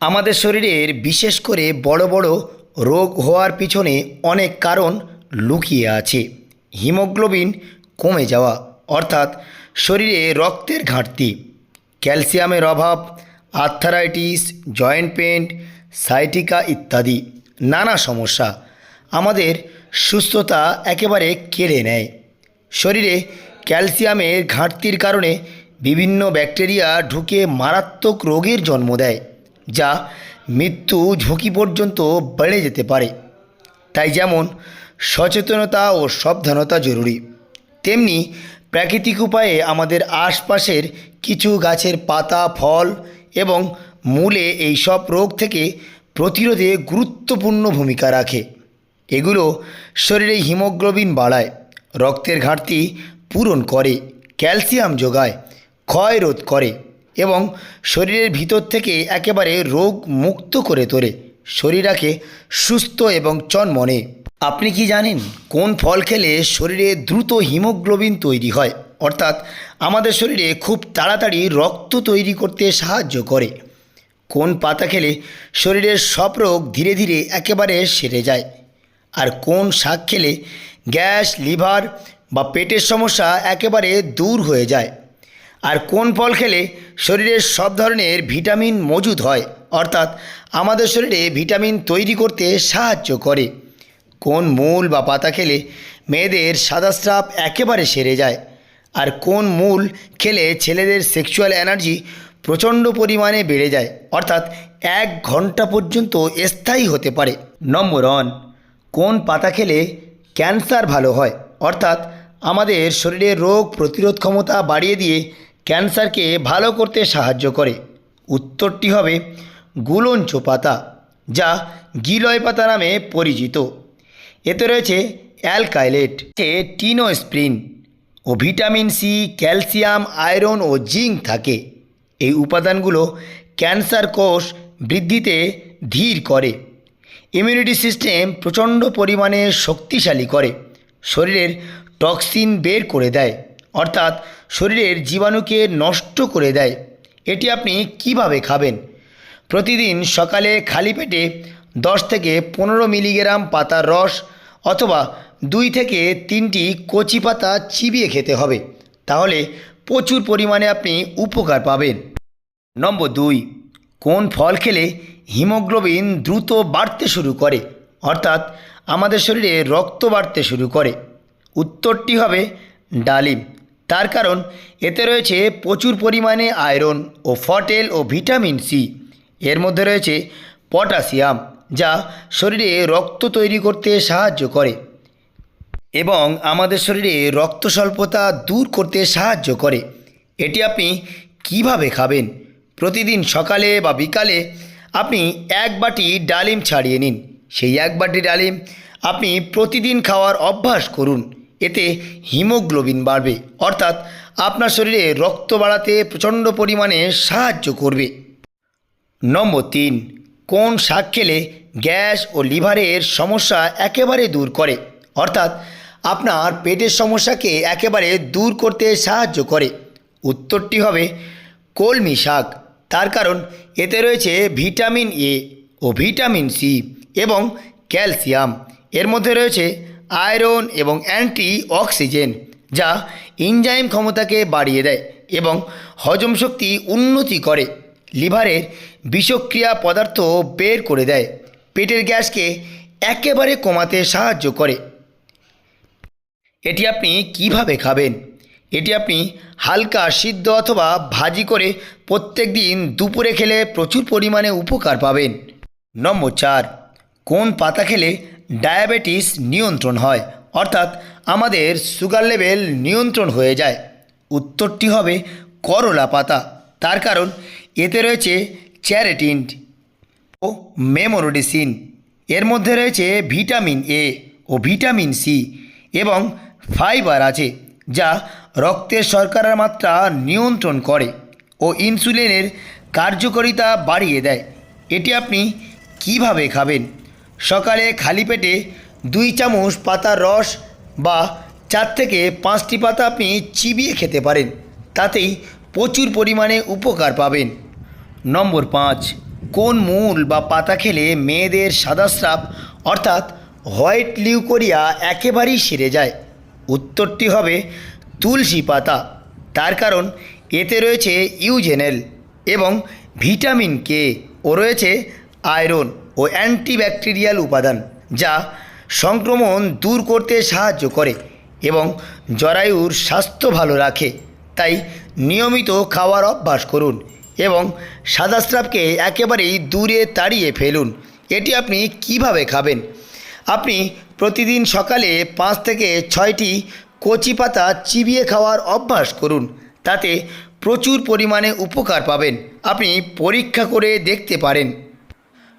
আমাদের শরীরের বিশেষ করে বড় বড় রোগ হওয়ার পিছনে অনেক কারণ লুকিয়ে আছে। হিমোগ্লোবিন কমে যাওয়া, অর্থাৎ শরীরে রক্তের ঘাটতি, ক্যালসিয়ামের অভাব, আর্থারাইটিস, জয়েন্ট পেন সাইটিকা ইত্যাদি, নানা সমস্যা আমাদের সুস্থতা একেবারে কেড়ে নেয়। শরীরে ক্যালসিয়ামের ঘাটতির কারণে বিভিন্ন ব্যাকটেরিয়া ঢুকে মারাত্মক রোগের জন্ম দেয়, যা মৃত্যু ঝুঁকি পর্যন্ত বেড়ে যেতে পারে। তাই যেমন সচেতনতা ও সাবধানতা জরুরি, তেমনি প্রাকৃতিক উপায়ে আমাদের আশপাশের কিছু গাছের পাতা, ফল এবং মূলে এই সব রোগ থেকে প্রতিরোধে গুরুত্বপূর্ণ ভূমিকা রাখে। এগুলো শরীরে হিমোগ্লোবিন বাড়ায়, রক্তের ঘাটতি পূরণ করে, ক্যালসিয়াম যোগায় ক্ষয় রোধ করে এবং শরীরের ভিতর থেকে একেবারে রোগ মুক্ত করে তোলে। শরীরাকে সুস্থ এবং চনমনে আপনি কি জানেন কোন ফল খেলে শরীরে দ্রুত হিমোগ্লোবিন তৈরি হয়? অর্থাৎ আমাদের শরীরে খুব তাড়াতাড়ি রক্ত তৈরি করতে সাহায্য করে। কোন পাতা খেলে শরীরের সব রোগ ধীরে ধীরে একেবারে সেরে যায়? আর কোন শাক খেলে গ্যাস, লিভার বা পেটের সমস্যা একেবারে দূর হয়ে যায়? আর কোন ফল খেলে শরীরের সব ধরনের ভিটামিন মজুদ হয়? অর্থাৎ আমাদের শরীরে ভিটামিন তৈরি করতে সাহায্য করে। কোন মূল বা পাতা খেলে মেয়েদের সাদা স্রাব একেবারে সেরে যায়? আর কোন মূল খেলে ছেলেদের সেক্সুয়াল এনার্জি প্রচণ্ড পরিমাণে বেড়ে যায়? অর্থাৎ এক ঘণ্টা পর্যন্ত স্থায়ী হতে পারে। নম্বর ওয়ান, কোন পাতা খেলে ক্যান্সার ভালো হয়? অর্থাৎ আমাদের শরীরের রোগ প্রতিরোধ ক্ষমতা বাড়িয়ে দিয়ে ক্যান্সারকে ভালো করতে সাহায্য করে। উত্তরটি হবে গুলঞ্চ পাতা যা গিলয় পাতা নামে পরিচিত। এতে রয়েছে অ্যালকাইলেট টিনোস্প্রিন ও ভিটামিন সি, ক্যালসিয়াম, আয়রন ও জিঙ্ক থাকে। এই উপাদানগুলো ক্যান্সার কোষ বৃদ্ধিতে ধীর করে। ইমিউনিটি সিস্টেম প্রচণ্ড পরিমাণে শক্তিশালী করে। শরীরের টক্সিন বের করে দেয়। অর্থাৎ শরীরের জীবাণুকে নষ্ট করে দেয়। এটি আপনি কীভাবে খাবেন? প্রতিদিন সকালে খালি পেটে দশ থেকে পনেরো মিলিগ্রাম পাতার রস অথবা দুই থেকে তিনটি কচি পাতা চিবিয়ে খেতে হবে। তাহলে প্রচুর পরিমাণে আপনি উপকার পাবেন। নম্বর দুই, কোন ফল খেলে হিমোগ্লোবিন দ্রুত বাড়তে শুরু করে? অর্থাৎ আমাদের শরীরে রক্ত বাড়তে শুরু করে। উত্তরটি হবে ডালিম। তার কারণ, এতে রয়েছে প্রচুর পরিমাণে আয়রন ও ফটেল ও ভিটামিন সি। এর মধ্যে রয়েছে পটাশিয়াম, যা শরীরে রক্ত তৈরি করতে সাহায্য করে এবং আমাদের শরীরে রক্ত স্বল্পতা দূর করতে সাহায্য করে। এটি আপনি কীভাবে খাবেন? প্রতিদিন সকালে বা বিকালে আপনি এক বাটি ডালিম ছাড়িয়ে নিন। সেই এক বাটি ডালিম আপনি প্রতিদিন খাওয়ার অভ্যাস করুন। এতে হিমোগ্লোবিন বাড়বে, অর্থাৎ আপনার শরীরে রক্ত বাড়াতে প্রচণ্ড পরিমাণে সাহায্য করবে। নম্বর তিন, কোন শাক খেলে গ্যাস ও লিভারের সমস্যা একেবারে দূর করে, অর্থাৎ আপনার পেটের সমস্যাকে একেবারে দূর করতে সাহায্য করে। উত্তরটি হবে কলমি শাক, তার কারণ এতে রয়েছে ভিটামিন এ ও ভিটামিন সি এবং ক্যালসিয়াম। এর মধ্যে রয়েছে আয়রন এবং অ্যান্টি অক্সিজেন যা ইনজাইম ক্ষমতাকে বাড়িয়ে দেয় এবং হজম শক্তি উন্নতি করে, লিভারের বিষক্রিয়া পদার্থ বের করে দেয়, পেটের গ্যাসকে একেবারে কমাতে সাহায্য করে। এটি আপনি কীভাবে খাবেন? এটি আপনি হালকা সিদ্ধ অথবা ভাজি করে প্রত্যেক দিন দুপুরে খেলে প্রচুর পরিমাণে উপকার পাবেন। নম্বর চার, কোন পাতা খেলে ডায়াবেটিস নিয়ন্ত্রণ হয়, অর্থাৎ আমাদের সুগার লেভেল নিয়ন্ত্রণ হয়ে যায়। উত্তরটি হবে করলা পাতা। তার কারণ, এতে রয়েছে চ্যারেটিন ও মেমোরোডিসিন। এর মধ্যে রয়েছে ভিটামিন এ ও ভিটামিন সি এবং ফাইবার আছে, যা রক্তের শর্করার মাত্রা নিয়ন্ত্রণ করে ও ইনসুলিনের কার্যকারিতা বাড়িয়ে দেয়। এটি আপনি কীভাবে খাবেন? সকালে খালি পেটে দুই চামচ পাতার রস বা চার থেকে পাঁচটি পাতা আপনি চিবিয়ে খেতে পারেন। তাতেই প্রচুর পরিমাণে উপকার পাবেন। নম্বর পাঁচ, কোন মূল বা পাতা খেলে মেয়েদের সাদা সাদাস্রাব অর্থাৎ হোয়াইট লিউকোরিয়া একেবারেই সেরে যায়? উত্তরটি হবে তুলসী পাতা। তার কারণ এতে রয়েছে ইউজেনেল এবং ভিটামিন কে ও রয়েছে আয়রন। ও অ্যান্টিব্যাকটেরিয়াল উপাদান যা সংক্রমণ দূর করতে সাহায্য করে এবং জরায়ুর স্বাস্থ্য ভালো রাখে। তাই নিয়মিত খাওয়ার অভ্যাস করুন এবং সাদাস্রাবকে একেবারেই দূরে তাড়িয়ে ফেলুন। এটি আপনি কীভাবে খাবেন? আপনি প্রতিদিন সকালে পাঁচ থেকে ছয়টি কচি পাতা চিবিয়ে খাওয়ার অভ্যাস করুন। তাতে প্রচুর পরিমাণে উপকার পাবেন। আপনি পরীক্ষা করে দেখতে পারেন।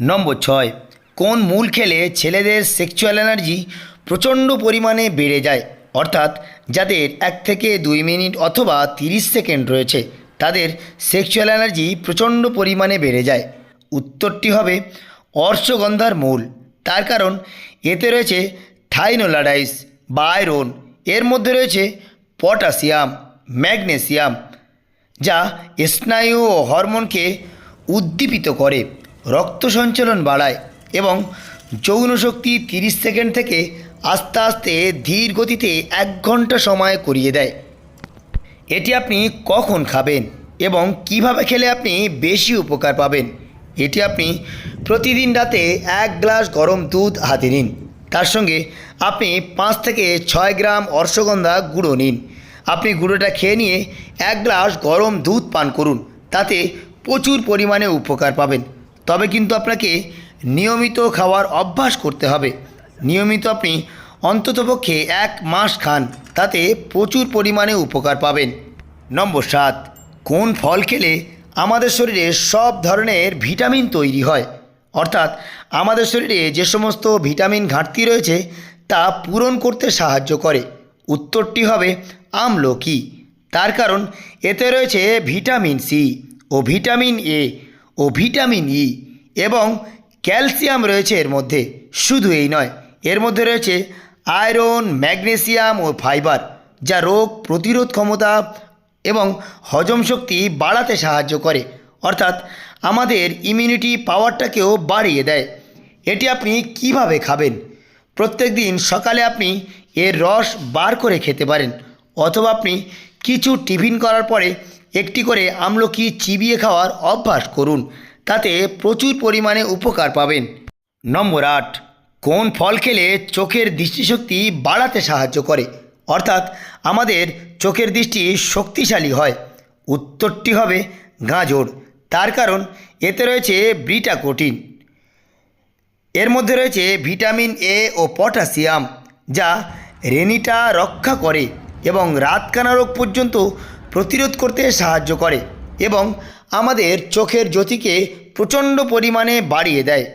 নম্বর ছয়, কোন মূল খেলে ছেলেদের সেক্সুয়াল এনার্জি প্রচণ্ড পরিমাণে বেড়ে যায়? অর্থাৎ যাদের এক থেকে দুই মিনিট অথবা তিরিশ সেকেন্ড রয়েছে, তাদের সেক্সুয়াল এনার্জি প্রচণ্ড পরিমাণে বেড়ে যায়। উত্তরটি হবে অর্শগন্ধার মূল। তার কারণ, এতে রয়েছে থাইনোলাডাইস বা আয়রন এর মধ্যে রয়েছে পটাশিয়াম, ম্যাগনেসিয়াম, যা স্নায়ু ও হরমোনকে উদ্দীপিত করে। রক্ত সঞ্চালন বাড়ায় এবং যৌন শক্তি তিরিশ সেকেন্ড থেকে আস্তে আস্তে ধীর গতিতে এক ঘণ্টা সময় করিয়ে দেয়। এটি আপনি কখন খাবেন এবং কীভাবে খেলে আপনি বেশি উপকার পাবেন, এটি আপনি প্রতিদিন রাতে এক গ্লাস গরম দুধ হাতে নিন। তার সঙ্গে আপনি পাঁচ থেকে ছয় গ্রাম অর্শগন্ধা গুঁড়ো নিন। আপনি গুঁড়োটা খেয়ে নিয়ে এক গ্লাস গরম দুধ পান করুন, তাতে প্রচুর পরিমাণে উপকার পাবেন। তবে কিন্তু আপনাকে নিয়মিত খাওয়ার অভ্যাস করতে হবে। নিয়মিত আপনি অন্ততপক্ষে এক মাস খান, তাতে প্রচুর পরিমাণে উপকার পাবেন। নম্বর সাত, কোন ফল খেলে আমাদের শরীরে সব ধরনের ভিটামিন তৈরি হয়? অর্থাৎ আমাদের শরীরে যে সমস্ত ভিটামিন ঘাটতি রয়েছে, তা পূরণ করতে সাহায্য করে। উত্তরটি হবে আমলকি। তার কারণ, এতে রয়েছে ভিটামিন সি ও ভিটামিন এ। ও ভিটামিন ই এবং ক্যালসিয়াম রয়েছে এর মধ্যে। শুধু এই নয়, এর মধ্যে রয়েছে আয়রন, ম্যাগনেসিয়াম ও ফাইবার, যা রোগ প্রতিরোধ ক্ষমতা এবং হজম শক্তি বাড়াতে সাহায্য করে। অর্থাৎ আমাদের ইমিউনিটি পাওয়ারটাকেও বাড়িয়ে দেয়। এটি আপনি কীভাবে খাবেন? প্রত্যেক দিন সকালে আপনি এর রস বার করে খেতে পারেন, অথবা আপনি কিছু টিফিন করার পরে একটি করে আমলকি চিবিয়ে খাওয়ার অভ্যাস করুন, তাতে প্রচুর পরিমাণে উপকার পাবেন। নম্বর আট, কোন ফল খেলে চোখের দৃষ্টিশক্তি বাড়াতে সাহায্য করে? অর্থাৎ আমাদের চোখের দৃষ্টি শক্তিশালী হয়। উত্তরটি হবে গাজর। তার কারণ, এতে রয়েছে ব্রিটা কোটিন এর মধ্যে রয়েছে ভিটামিন এ ও পটাশিয়াম, যা রেনিটা রক্ষা করে এবং রাতকানা রোগ পর্যন্ত প্রতিরোধ করতে সাহায্য করে এবং আমাদের চোখের জ্যোতিকে প্রচণ্ড পরিমাণে বাড়িয়ে দেয়।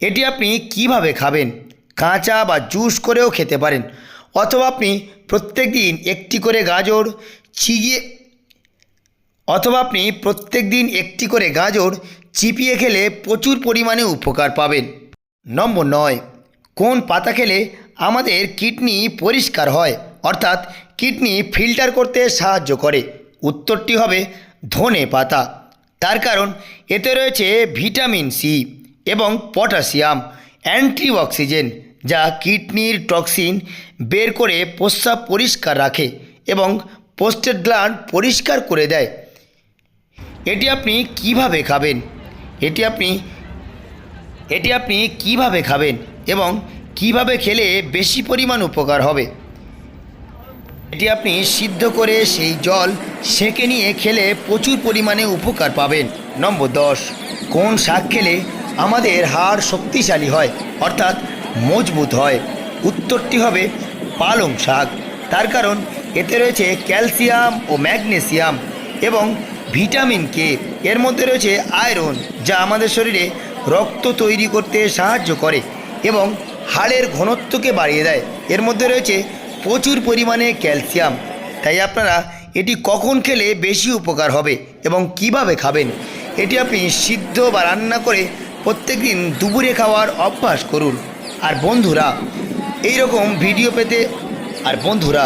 এটি আপনি কীভাবে খাবেন? কাঁচা বা জুস করেও খেতে পারেন। অথবা আপনি প্রত্যেক দিন একটি করে গাজর চিগিয়ে অথবা আপনি প্রত্যেক দিন একটি করে গাজর চিপিয়ে খেলে প্রচুর পরিমাণে উপকার পাবেন। নম্বর নয়, কোন পাতা খেলে আমাদের কিডনি পরিষ্কার হয়? অর্থাৎ কিডনি ফিল্টার করতে সাহায্য করে। উত্তরটি হবে ধনে পাতা। তার কারণ, এতে রয়েছে ভিটামিন সি এবং পটাশিয়াম, অ্যান্টিঅক্সিজেন, যা কিডনির টক্সিন বের করে প্রস্রাব পরিষ্কার রাখে এবং পোস্টেড গ্ল্যান্ড পরিষ্কার করে দেয়। এটি আপনি কীভাবে খাবেন? এটি আপনি এটি আপনি কীভাবে খাবেন এবং কীভাবে খেলে বেশি পরিমাণ উপকার হবে? এটি আপনি সিদ্ধ করে সেই জল সেঁকে নিয়ে খেলে প্রচুর পরিমাণে উপকার পাবেন। নম্বর দশ, কোন শাক খেলে আমাদের হাড় শক্তিশালী হয়, অর্থাৎ মজবুত হয়? উত্তরটি হবে পালং শাক। তার কারণ এতে রয়েছে ক্যালসিয়াম ও ম্যাগনেসিয়াম এবং ভিটামিন কে এর মধ্যে রয়েছে আয়রন, যা আমাদের শরীরে রক্ত তৈরি করতে সাহায্য করে এবং হাড়ের ঘনত্বকে বাড়িয়ে দেয়। এর মধ্যে রয়েছে প্রচুর পরিমাণে ক্যালসিয়াম। তাই আপনারা এটি কখন খেলে বেশি উপকার হবে এবং কীভাবে খাবেন, এটি আপনি সিদ্ধ বা রান্না করে প্রত্যেক দিন দুপুরে খাওয়ার অভ্যাস করুন। আর বন্ধুরা এই রকম ভিডিও পেতে, আর বন্ধুরা,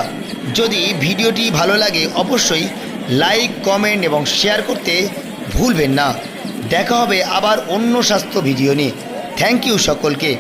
যদি ভিডিওটি ভালো লাগে অবশ্যই লাইক, কমেন্ট এবং শেয়ার করতে ভুলবেন না। দেখা হবে আবার অন্য স্বাস্থ্য ভিডিও নিয়ে। থ্যাংক ইউ সকলকে।